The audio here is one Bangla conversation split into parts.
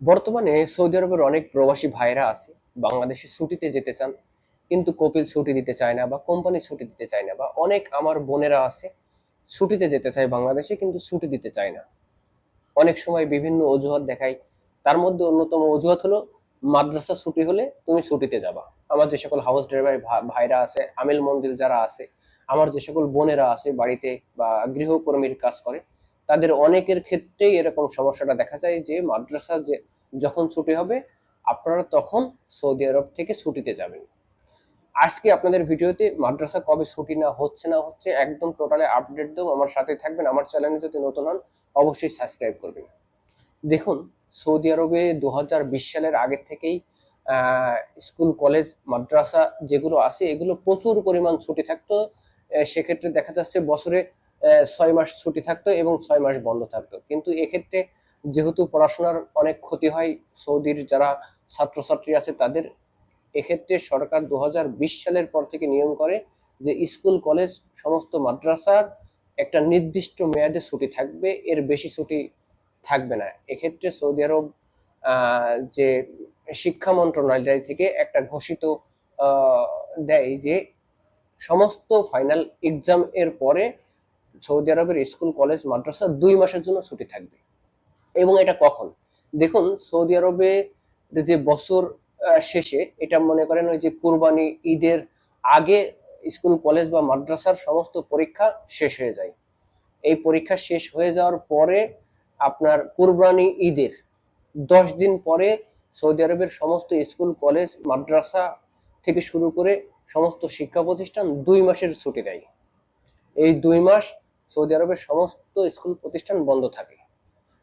বর্তমানে সৌদি আরবের অনেক প্রবাসী ভাইরা আছে, বাংলাদেশে ছুটিতে যেতে চান, কিন্তু কপিল ছুটি দিতে চায় না বা কোম্পানি ছুটি দিতে চায় না বা অনেক আমার বোনেরা আছে, ছুটিতে যেতে চায় বাংলাদেশে কিন্তু ছুটি দিতে চায় না। অনেক সময় বিভিন্ন অজুহাত দেখায়, তার মধ্যে অন্যতম অজুহাত হলো, মাদ্রাসা ছুটি হলে তুমি ছুটিতে যাবা। আমার যে সকল হাউস ড্রাইভার ভাইরা আছে, আমিল মন্দির যারা আছে, আমার যে সকল বোনেরা আছে বাড়িতে বা গৃহকর্মীর কাজ করে তাদের অনেকের ক্ষেত্রেই এরকম সমস্যাটা দেখা যায় যে মাদ্রাসা যে যখন ছুটি হবে, আপনারা তখন সৌদি আরব থেকে ছুটিতে যাবেন। আজকে আপনাদের ভিডিওতে মাদ্রাসা কবে ছুটি না হচ্ছে না হচ্ছে একদম টোটালি আপডেট দেবো। আমার সাথে থাকবেন। আমার চ্যানেলে যদি নতুন হন, অবশ্যই সাবস্ক্রাইব করবেন। দেখুন, সৌদি আরবে দু হাজার বিশ সালের আগের থেকেই স্কুল কলেজ মাদ্রাসা যেগুলো আছে, এগুলো প্রচুর পরিমাণ ছুটি থাকতো। সেক্ষেত্রে দেখা যাচ্ছে বছরে ছয় মাস ছুটি থাকতো এবং ছয় মাস বন্ধ থাকতো। কিন্তু এক্ষেত্রে যেহেতু পড়াশোনার অনেক ক্ষতি হয়, সৌদির যারা ছাত্রছাত্রী আছে তাদের, এক্ষেত্রে সরকার দু হাজার বিশ সালের পর থেকে নিয়ম করে যে স্কুল, কলেজ, সমস্ত মাদ্রাসার একটা নির্দিষ্ট মেয়াদে ছুটি থাকবে, এর বেশি ছুটি থাকবে না। এক্ষেত্রে সৌদি আরব যে শিক্ষা মন্ত্রণালয় থেকে একটা ঘোষিত দেয় যে সমস্ত ফাইনাল এক্সাম এর পরে সৌদি আরবের স্কুল, কলেজ, মাদ্রাসা দুই মাসের জন্য ছুটি থাকবে। এবং এটা কখন? দেখুন, সৌদি আরবে যে বছর শেষে এটা মনে করেন ওই যে কুরবানি ঈদের আগে স্কুল, কলেজ বা মাদ্রাসার সমস্ত পরীক্ষা শেষ হয়ে যায়। এই পরীক্ষা শেষ হয়ে যাওয়ার পরে আপনার কুরবানি ঈদের দশ দিন পরে সৌদি আরবের সমস্ত স্কুল, কলেজ, মাদ্রাসা থেকে শুরু করে সমস্ত শিক্ষা প্রতিষ্ঠান দুই মাসের ছুটি দেয়। এই দুই মাস সৌদি আরবের সমস্ত স্কুল প্রতিষ্ঠান বন্ধ থাকে।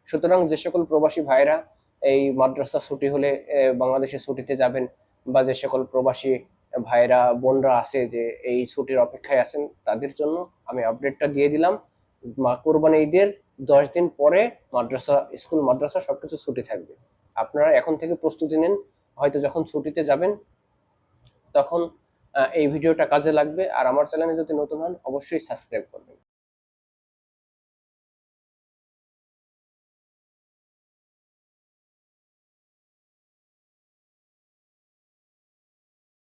সুতরাং যে সকল প্রবাসী ভাইরা এই মাদ্রাসা ছুটি হলে বাংলাদেশে ছুটিতে যাবেন বা যে সকল প্রবাসী ভাইরা, বোনরা আছে যে এই ছুটির অপেক্ষায় আছেন, তাদের জন্য আমি আপডেটটা দিয়ে দিলাম। মা কোরবানি ঈদের দশ দিন পরে মাদ্রাসা, স্কুল, মাদ্রাসা সবকিছু ছুটি থাকবে। আপনারা এখন থেকে প্রস্তুতি নেন, হয়তো যখন ছুটিতে যাবেন, তখন এই ভিডিওটা কাজে লাগবে। আর আমার চ্যানেলে যদি নতুন হন অবশ্যই সাবস্ক্রাইব করবেন।